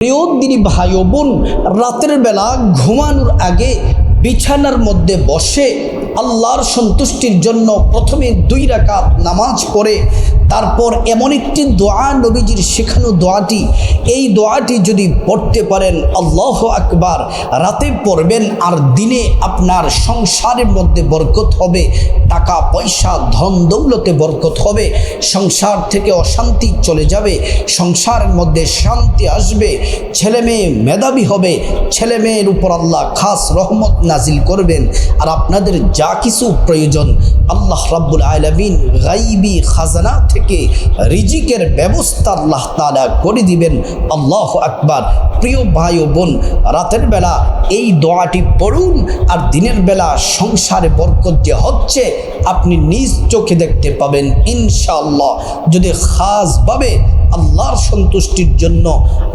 প্রিয় দিনী ভাই বোন রাতের বেলা ঘুমানোর আগে বিছানার মধ্যে বসে আল্লাহর সন্তুষ্টির জন্য প্রথমে দুই রাকাত নামাজ পড়ে, তারপর এমন একটি দোয়া নবীজির শেখানো দোয়াটি। এই দোয়াটি যদি পড়তে পারেন, আল্লাহ আকবার, রাতে পড়বেন আর দিনে আপনার সংসারের মধ্যে বরকত হবে, টাকা, পয়সা, ধন দৌলতে বরকত হবে, সংসার থেকে অশান্তি চলে যাবে, সংসারের মধ্যে শান্তি আসবে, ছেলে মেয়ে মেধাবী হবে, ছেলে মেয়ের উপর আল্লাহ খাস রহমত নাজিল করবেন, আর আপনাদের যা কিছু প্রয়োজন আল্লাহ রাব্বুল আলমিন গাইবি খাজানা থেকে রিজিকের ব্যবস্থা আল্লাহ তালা করে দিবেন। আল্লাহ আকবার। প্রিয় ভাই ও বোন, রাতের বেলা এই দোয়াটি পড়ুন আর দিনের বেলা সংসারে বরকত যে হচ্ছে আপনি নিজ চোখে দেখতে পাবেন ইনশাআল্লাহ। যদি খাসভাবে আল্লাহর সন্তুষ্টির জন্য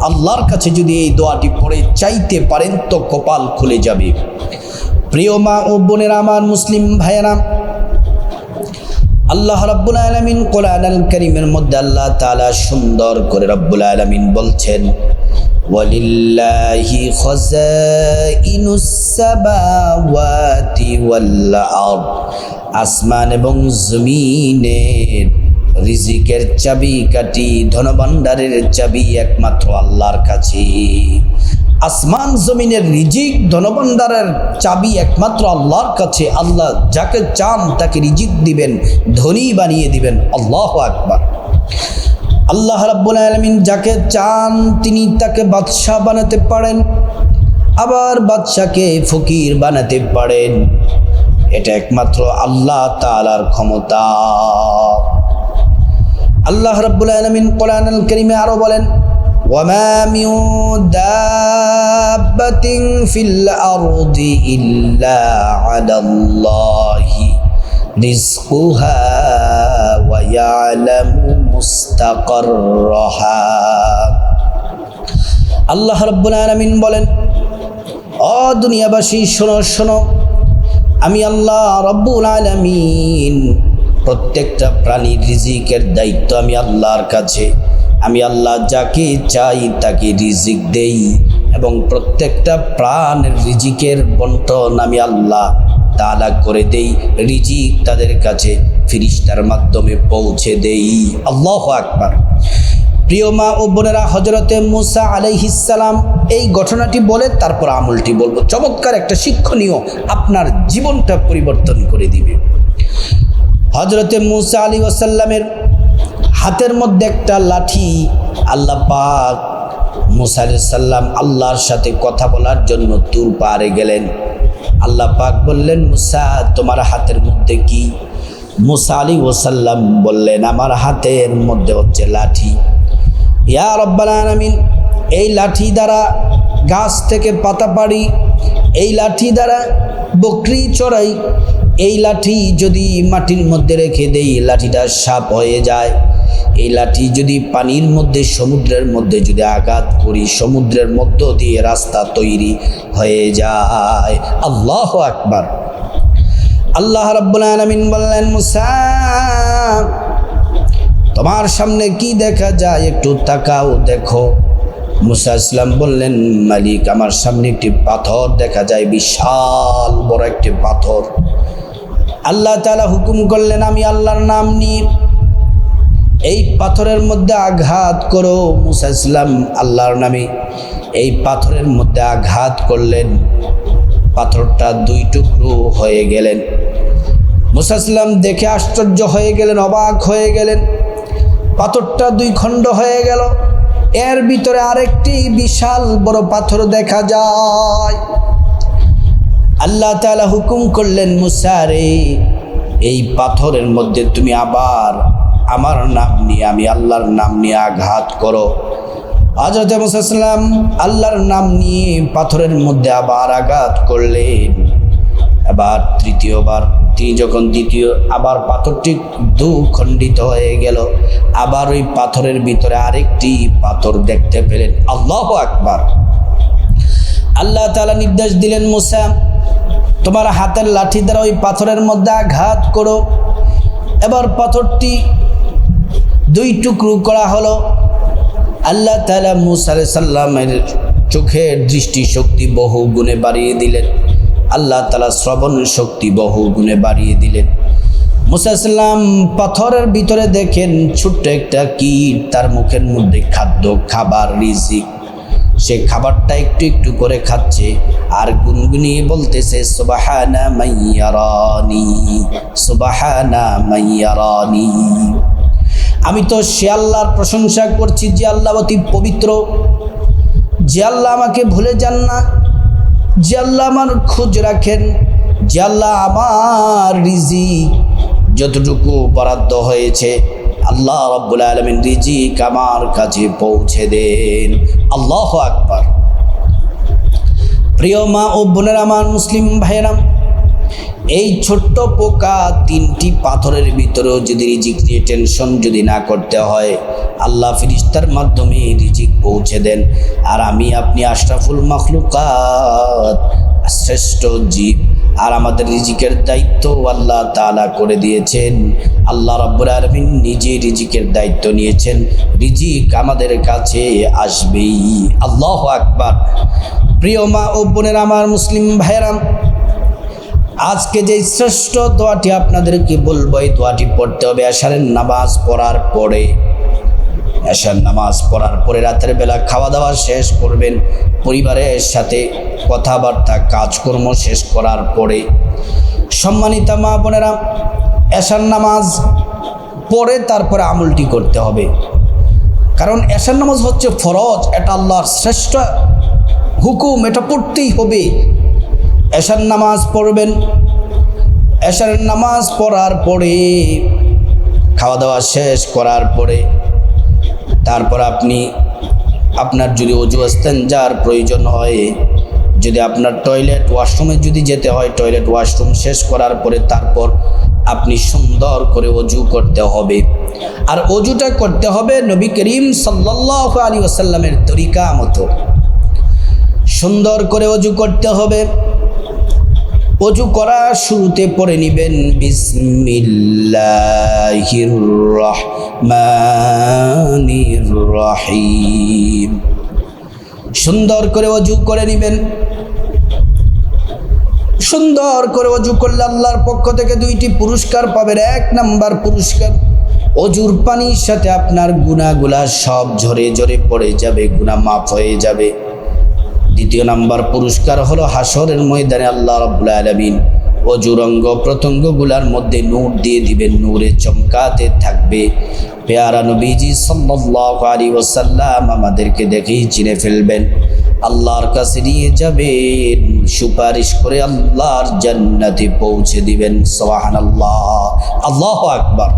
আল্লাহর কাছে যদি এই দোয়াটি পড়ে চাইতে পারেন তো কপাল খুলে যাবে। প্রিয় মা ও বোনের আমার মুসলিম ভাইয়েরা, আল্লাহ রাব্বুল আলমিন কোরআন আল করিমের মধ্যে আল্লাহ তালা সুন্দর করে রাব্বুল আলামিন বলছেন খাযাইনুস সামাওয়াতি ওয়াল আরদ আসমান এবং জমিনের রিজিকের চাবি কাটি ধনভাণ্ডারের চাবি একমাত্র আল্লাহর কাছে। আসমান জমিনের রিজিক ধনভাণ্ডারের চাবি একমাত্র আল্লাহর কাছে। আল্লাহ যাকে চান তাকে রিজিক দিবেন, ধনী বানিয়ে দিবেন। আল্লাহ আকবার। আল্লাহ রাব্বুল আলমিন যাকে চান তিনি তাকে বাদশাহ বানাতে পারেন, আবার বাদশাকে ফকির বানাতে পারেন। এটা একমাত্র আল্লাহ তালার ক্ষমতা। আল্লাহ রাব্বুল আলমিন কোরআন করিমে আরও বলেন وما من دابة في الأرض إلا على الله رزقها ويعلم مستقرها আল্লাহ রব্বুল আলমিন বলেন অ দুনিয়াবাসী শোনো শোনো আমি আল্লাহ রব্বুল আলমিন প্রত্যেকটা প্রাণীর রিজিকের দায়িত্ব আমি আল্লাহর কাছে আমি আল্লাহ যাকে চাই তাকে রিজিক দেই এবং প্রত্যেকটা প্রাণ রিজিকের বন্টন আমি আল্লাহ তালা করে দেই। রিজিক তাদের কাছে ফিরিস্তার মাধ্যমে পৌঁছে দেই। আল্লাহ আকবার। প্রিয় মা ও বোনেরা হজরতে মুসা আলাইহিসালাম এই ঘটনাটি বলে, তারপর আমলটি বলব। চমৎকার একটা শিক্ষণীয় আপনার জীবনটা পরিবর্তন করে দিবে। হজরতে মুসা আলী ওসাল্লামের হাতের মধ্যে একটা লাঠি আল্লাহ পাক মুসা সাল্লাম আল্লাহর সাথে কথা বলার জন্য তুর পারে গেলেন। আল্লাহ পাক বললেন, মুসা, তোমার হাতের মধ্যে কি? মুসা আলী ওসাল্লাম বললেন, আমার হাতের মধ্যে হচ্ছে লাঠি। ইয়া রব্বাল এই লাঠি দ্বারা গাছ থেকে পাতা পাড়ি, এই লাঠি দ্বারা বকরি চড়াই, এই লাঠি যদি মাটির মধ্যে রেখে দেই, লাঠিটা সাপ হয়ে যায়। এই লাঠি যদি পানির মধ্যে, সমুদ্রের মধ্যে যদি আঘাত করি, সমুদ্রের মধ্য দিয়ে রাস্তা তৈরি হয়ে যায়। আল্লাহ আকবার। আল্লাহ আলামিন বললেন, মুসা, তোমার সামনে কি দেখা যায়? একটু তাকাও, দেখো। মুসা ইসলাম বললেন, মালিক, আমার সামনে একটি পাথর দেখা যায়, বিশাল বড় একটি পাথর। আল্লাহ তালা হুকুম করলেন, আমি আল্লাহর নাম নিয়ে এই পাথরের মধ্যে আঘাত করো মুসা ইসলাম আল্লাহর নামে। এই পাথরের মধ্যে আঘাত করলেন, পাথরটা দুই টুকরো হয়ে গেলেন। মুসা ইসলাম দেখে আশ্চর্য হয়ে গেলেন, অবাক হয়ে গেলেন। পাথরটা দুই খণ্ড হয়ে গেল। এর ভিতরে আরেকটি বিশাল বড় পাথর দেখা যায়। আল্লাহ তালা হুকুম করলেন মুসারে এই পাথরের মধ্যে তুমি আবার আমার নাম নিয়ে, আমি আল্লাহর নাম নিয়ে আঘাত করো। হজরত মুসাল্লাম আল্লাহর নাম নিয়ে পাথরের মধ্যে আবার আঘাত করলেন। এবার তৃতীয়বার, তিনি যখন দ্বিতীয়, আবার পাথরটি দু খণ্ডিত হয়ে গেল। আবার ওই পাথরের ভিতরে আরেকটি পাথর দেখতে পেলেন। আল্লাহ আকবার। আল্লাহ তালা নির্দেশ দিলেন, মুসা, তোমার হাতের লাঠি দ্বারা ওই পাথরের মধ্যে আঘাত করো। এবার পাথরটি দুই টুকরো করা হলো। আল্লাহ তালা মুসা সাল্লামের চোখের দৃষ্টি শক্তি বহু গুণে বাড়িয়ে দিলেন। আল্লাহ তালা শ্রবণ শক্তি বহু গুণে বাড়িয়ে দিলেন। মুসাইসাল্লাম পাথরের ভিতরে দেখেন ছোট্ট একটা কীট, তার মুখের মধ্যে খাদ্য, খাবার, রিজিক। সে খাবারটা একটু একটু করে খাচ্ছে আর গুনগুনিয়ে বলতেছে, সুবাহানা মাইয়ারানি সুবাহানা মাইয়ারানি আমি তো সে আল্লাহর প্রশংসা করছি যে আল্লাহ অতি পবিত্র। যে আল্লাহ আমাকে ভুলে যান না, যে আল্লাহ আমার খোঁজ রাখেন, যে আল্লাহ আমার রিজিক যতটুকু বরাদ্দ হয়েছে, আল্লাহ রব্বুল আলমিন রিজিক আমার কাছে পৌঁছে দেন। আল্লাহ আকবার। প্রিয় মা ও বোনের, আমার মুসলিম ভাইয়েরাম এই ছোট্ট পোকা তিনটি পাথরের ভিতরেও যদি রিজিক নিয়ে টেনশন যদি না করতে হয়, আল্লাহ ফিরিস্তার মাধ্যমে রিজিক পৌঁছে দেন। আর আমি, আপনি আশরাফুল মখলুকাত, শ্রেষ্ঠ জীব। আর আমাদের রিজিকের দায়িত্ব আল্লাহ তালা করে দিয়েছেন। আল্লাহ রব্বুল আলমিন নিজে রিজিকের দায়িত্ব নিয়েছেন। রিজিক আমাদের কাছে আসবেই। আল্লাহ আকবার। প্রিয় মা ও বোনের, আমার মুসলিম ভাইরাম আজকে যে শ্রেষ্ঠ দোয়াটি আপনাদেরকে বলব, এই দোয়াটি পড়তে হবে আশারের নামাজ পড়ার পরে। এশার নামাজ পড়ার পরে রাতের বেলা খাওয়া দাওয়া শেষ করবেন, পরিবারের সাথে কথাবার্তা, কাজকর্ম শেষ করার পরে। সম্মানিতা মা বোনেরা, এশার নামাজ পরে তারপরে আমলটি করতে হবে। কারণ এশার নামাজ হচ্ছে ফরজ, এটা আল্লাহর শ্রেষ্ঠ হুকুম, এটা পড়তেই হবে। এশার নামাজ পড়বেন। এশার নামাজ পড়ার পরে খাওয়া দাওয়া শেষ করার পরে, তারপর আপনি আপনার যদি অজু আসতেন যার প্রয়োজন হয়, যদি আপনার টয়লেট ওয়াশরুমে যদি যেতে হয়, টয়লেট ওয়াশরুম শেষ করার পরে তারপর আপনি সুন্দর করে অজু করতে হবে। আর অজুটা করতে হবে নবী করিম সাল্লাহ আলী ওসাল্লামের তরিকা মতো। সুন্দর করে অজু করতে হবে। অজু করা শুরুতে পড়ে নিবেন বিসমিল্লাহির রহমানির রহিম সুন্দর করে অজু করে নিবেন। সুন্দর করে অজু করলে আল্লাহর পক্ষ থেকে দুইটি পুরস্কার পাবেন। এক নাম্বার পুরস্কার, অজুর পানির সাথে আপনার গুণাগুলা সব ঝরে ঝরে পড়ে যাবে গুণা মাফ হয়ে যাবে। দ্বিতীয় নাম্বার পুরস্কার হলো হাসরের ময়দানে আল্লাহ রব্লা আলমিন অজুরঙ্গ প্রত্যঙ্গগুলার মধ্যে নূর দিয়ে দিবেন, নূরে চমকাতে থাকবে। পেয়ারা নবীজি সাল্লাহ আলী ওসাল্লাম আমাদেরকে দেখেই চিনে ফেলবেন, আল্লাহর কাছে নিয়ে যাবেন, সুপারিশ করে আল্লাহর জান্নাতে পৌঁছে দিবেন সোহান আল্লাহ আল্লাহ আকবার।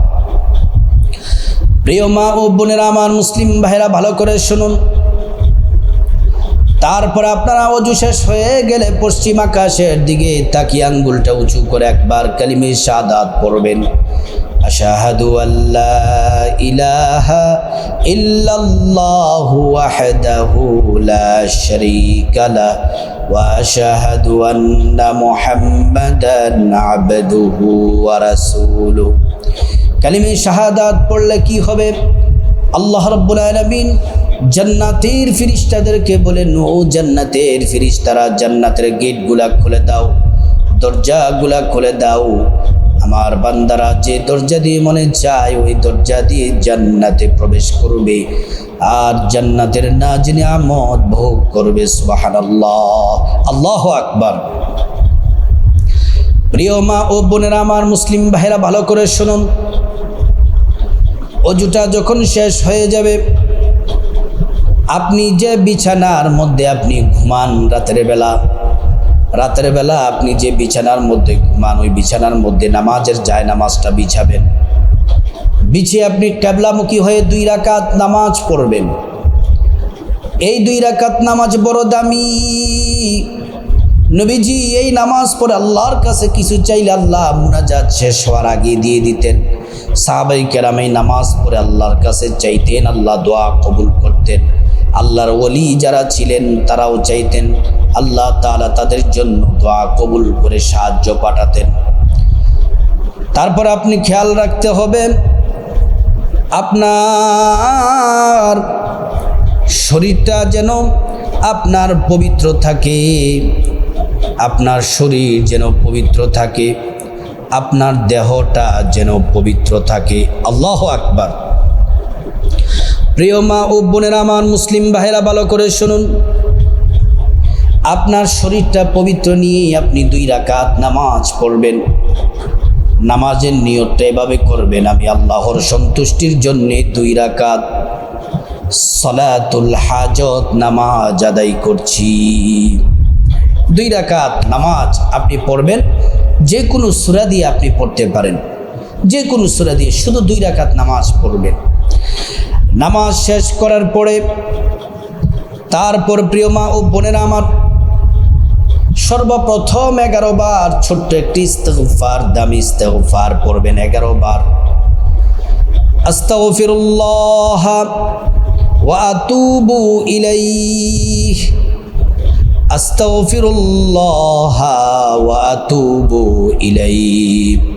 প্রিয় মা ও বোনেরা, আমার মুসলিম ভাইরা ভালো করে শুনুন। তারপর আপনারা অজু শেষ হয়ে গেলে পশ্চিম আকাশের দিকে তাকিয়ে আঙ্গুলটা উঁচু করে একবার কালিমে সাদাত পড়বেন। আশাহাদু আল্লাহ ইলাহা ইল্লাল্লাহু ওয়াহদাহু লা শারীকা লা ওয়া আশহাদু আন্না মুহাম্মাদান আবদুহু ওয়া রাসূলুহু। কালিমে শাহাদাত পড়লে কি হবে? আল্লাহ রাব্বুল আলামিন জান্নাতের ফিরিস্তাদেরকে বলেন ও জান্নাতের ফিরিস্তারা, জান্নাতের গেটগুলা খুলে দাও, দরজাগুলা খুলে দাও। আমার বান্দারা যে দরজা দিয়ে মনে চায়, ওই দরজা দিয়ে জান্নাতে প্রবেশ করবে। আর জান্নাতের না জেনে আমদ ভোগ করবে সুবাহান আল্লাহ আল্লাহ আকবার। প্রিয় মা ও বোনেরা, আমার মুসলিম ভাইরা ভালো করে শুনুন। অজুটা যখন শেষ হয়ে যাবে আপনি যে বিছানার মধ্যে আপনি ঘুমান রাতের বেলা রাতের বেলা আপনি যে বিছানার মধ্যে ঘুমান, ওই বিছানার মধ্যে নামাজের যায় নামাজটা বিছাবেন। বিছিয়ে আপনি ক্যাবলামুখী হয়ে দুই রাকাত নামাজ পড়বেন। এই দুই রাকাত নামাজ বড় দামি। নবীজি, এই নামাজ পড়ে আল্লাহর কাছে কিছু চাইলে আল্লাহ মুনাজাত শেষ হওয়ার আগে দিয়ে দিতেন। সাহাবাই কেরাম এই নামাজ পড়ে আল্লাহর কাছে চাইতেন, আল্লাহ দোয়া কবুল করতেন। আল্লাহর ওলি যারা ছিলেন, তারাও চাইতেন আল্লাহ তালা তাদের জন্য দোয়া কবুল করে সাহায্য পাঠাতেন। তারপর আপনি খেয়াল রাখতে হবে, আপনার শরীরটা যেন আপনার পবিত্র থাকে, আপনার শরীর যেন পবিত্র থাকে, আপনার দেহটা যেন পবিত্র থাকে। আল্লাহ আকবার। প্রিয় মা ও বোনের, আমার মুসলিম ভাইরা ভালো করে শুনুন। আপনার শরীরটা পবিত্র নিয়েই আপনি দুই রাকাত নামাজ পড়বেন। নামাজের নিয়তটা এভাবে করবেন, আমি আল্লাহর সন্তুষ্টির জন্যে দুই রাকাত সলাতুল হাজত নামাজ আদায় করছি। দুই রাকাত নামাজ আপনি পড়বেন, যে কোনো সুরা দিয়ে আপনি পড়তে পারেন। যে কোনো সুরা দিয়ে শুধু দুই রাকাত নামাজ পড়বেন। নামাজ শেষ করার পরে, তারপর প্রিয় মা ও বোনেরা আমার সর্বপ্রথম এগারো বার ছোট্ট একটি ইস্তেগফার, দামি ইস্তেগফার পড়বেন এগারো বার। আস্তাগফিরুল্লাহ ওয়া আতুবু ইলাইহি। আস্তাগফিরুল্লাহ ওয়া আতুবু ইলাইহি।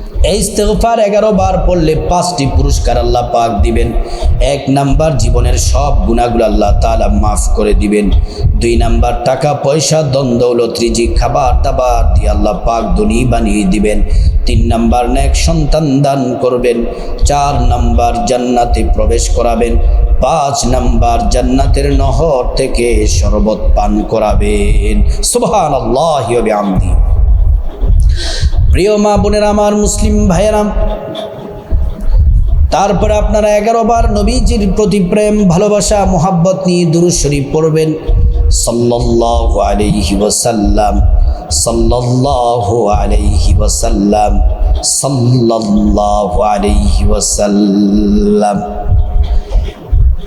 এই ইস্তেগফার এগারো বার পড়লে পাঁচটি পুরস্কার আল্লাহ পাক দিবেন। এক নাম্বার জীবনের সব গুণাগুলো আল্লাহ তাআলা মাফ করে দিবেন। দুই নাম্বার টাকা, পয়সা দ্বন্দ্বলত রিজিক, খাবার, দাবার দিয়ে আল্লাহ পাক ধনী বানিয়ে দিবেন। তিন নাম্বার নেক সন্তান দান করবেন। চার নাম্বার জান্নাতে প্রবেশ করাবেন। পাঁচ নাম্বার জান্নাতের নহর থেকে শরবত পান করাবেন। সুবহান আল্লাহ আমদি প্রিয় মা বোনের, আমার মুসলিম ভাইয়েরাম তারপরে আপনারা এগারো বার নবীজির প্রতি প্রেম, ভালোবাসা, মোহাব্বত নিয়ে শরীফ পড়বেন। সাল্লাল্লাহু আলাইহি ওয়াসাল্লাম, সাল্লাল্লাহু আলাইহি ওয়াসাল্লাম, সাল্লাল্লাহু আলাইহি ওয়াসাল্লাম।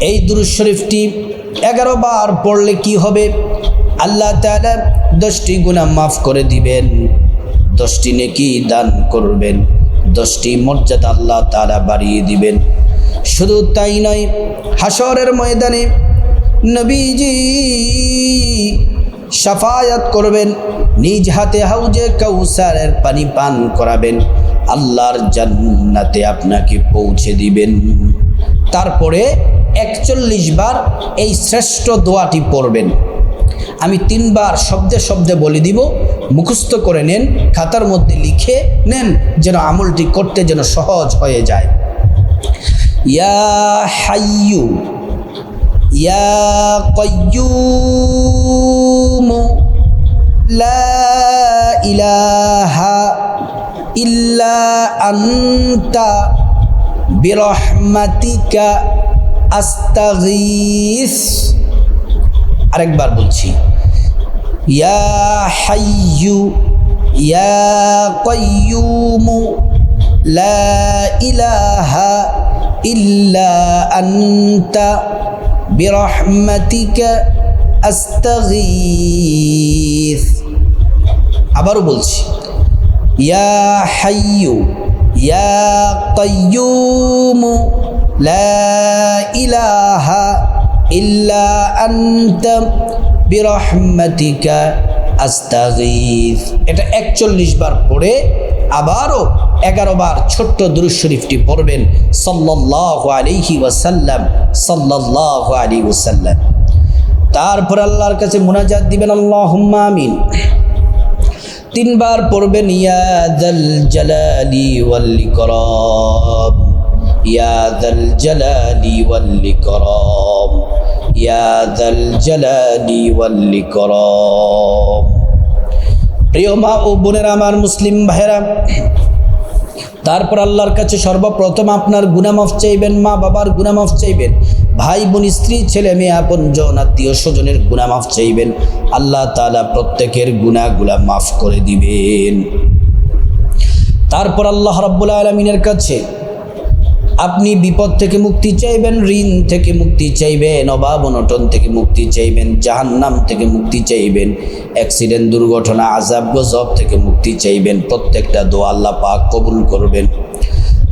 এই শরীফটি এগারো বার পড়লে কি হবে? আল্লাহ তাআলা দশটি গুনাহ মাফ করে দিবেন। দশটি নেকি দান করবেন, দশটি মর্যাদা আল্লাহ তারা বাড়িয়ে দিবেন। শুধু তাই নয় হাসরের ময়দানে নবীজি সাফায়াত করবেন, নিজ হাতে হাউজে কৌসারের পানি পান করাবেন, আল্লাহর জান্নাতে আপনাকে পৌঁছে দিবেন। তারপরে একচল্লিশ বার এই শ্রেষ্ঠ দোয়াটি পড়বেন। আমি তিনবার শব্দে শব্দে বলে দিব, মুখস্থ করে নেন, খাতার মধ্যে লিখে নেন, যেন আমলটি করতে যেন সহজ হয়ে যায়। ইয়া হাইয়ু, ইয়া কয়্যুম লা ইলাহা ইল্লা আন্তা বিরহমাতিকা আস্তাগীস। আরেকবার বলছি। ইয়া হাইয়ু, ইয়া কয়্যুমু লা ইলাহা ইল্লা আনতা বিরহমাতিকা আস্তাগীথ আবারও বলছি। ইয়া হাইয়ু, ইয়া কয়্যুমু লা ইলাহা ইল্লা আনতা বিরহমাতিকা আস্তাগীথ এটা একচল্লিশ বার পড়ে আবারও এগারো বার ছোট্ট দুরুদ শরীফটি পড়বেন। সাল্লাল্লাহু আলাইহি ওয়াসাল্লাম, সাল্লাল্লাহু আলাইহি ওয়াসাল্লাম। তারপর আল্লাহর কাছে মুনাজাত দিবেন, আল্লাহুম্মা আমিন। তিনবার পড়বেন ইয়াদাল জালালি ওয়াল ইকরাম। ইয়াদাল ওয়াল ওয়াল ইকরাম। প্রিয় মা ও বোনেরা, আমার মুসলিম ভাইরা তারপর আল্লাহর কাছে সর্বপ্রথম আপনার গুনামাফ চাইবেন, মা বাবার গুনামাফ চাইবেন, ভাই বোন, স্ত্রী, ছেলে মেয়ে, আপন জন, আত্মীয় স্বজনের গুনামাফ চাইবেন, আল্লাহ তালা প্রত্যেকের গুণাগুলা মাফ করে দিবেন। তারপর আল্লাহ রব্বুল আলমিনের কাছে আপনি বিপদ থেকে মুক্তি চাইবেন, ঋণ থেকে মুক্তি চাইবেন, অভাব অনটন থেকে মুক্তি চাইবেন, জাহান্নাম থেকে মুক্তি চাইবেন, অ্যাক্সিডেন্ট, দুর্ঘটনা আজাব গজব থেকে মুক্তি চাইবেন, প্রত্যেকটা দোয়া আল্লাহ পাক কবুল করবেন।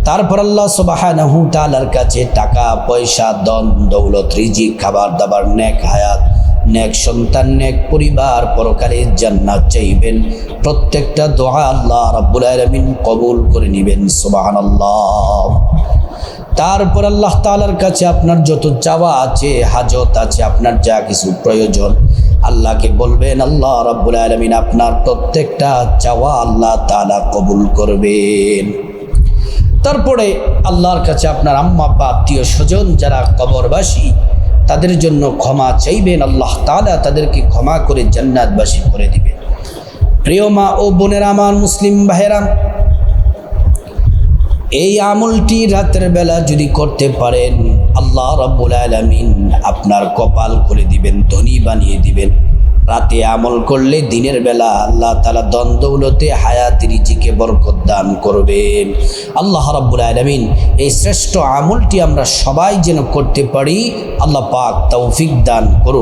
তারপর আল্লাহ সুবাহানাহু তাআলার কাছে টাকা, পয়সা দন দৌলত, রিজিক, খাবার দাবার, নেক হায়াত, নেক সন্তান, নেক পরিবার পরকালে জান্নাত চাইবেন। প্রত্যেকটা দোয়া আল্লাহ রাব্বুল আলামিন কবুল করে নেবেন, সুবহানাল্লাহ। তারপর আল্লাহ তাআলার কাছে আপনার যত চাওয়া আছে, হাজত আছে, আপনার যা কিছু প্রয়োজন, আল্লাহকে বলবেন, আল্লাহ রাব্বুল আলমিন আপনার প্রত্যেকটা চাওয়া আল্লাহ তাআলা কবুল করবেন। তারপরে আল্লাহর কাছে আপনার আম্মা বা আত্মীয় স্বজন যারা কবরবাসী, তাদের জন্য ক্ষমা চাইবেন, আল্লাহ তাআলা তাদেরকে ক্ষমা করে জান্নাতবাসী করে দিবেন। প্রিয় মা ও বোনেরা, আমার মুসলিম ভাইয়েরাম এই আমলটি রাতের বেলা যদি করতে পারেন, আল্লাহ রব্বুল আলমিন আপনার কপাল করে দিবেন, ধনী বানিয়ে দিবেন। রাতে আমল করলে দিনের বেলা আল্লাহ তালা দ্বন্দ্বগুলোতে হায়াতি, রিজিকে বরকত দান করবেন। আল্লাহ রব্বুল আলমিন এই শ্রেষ্ঠ আমলটি আমরা সবাই যেন করতে পারি, আল্লাহ পাক তৌফিক দান করুন।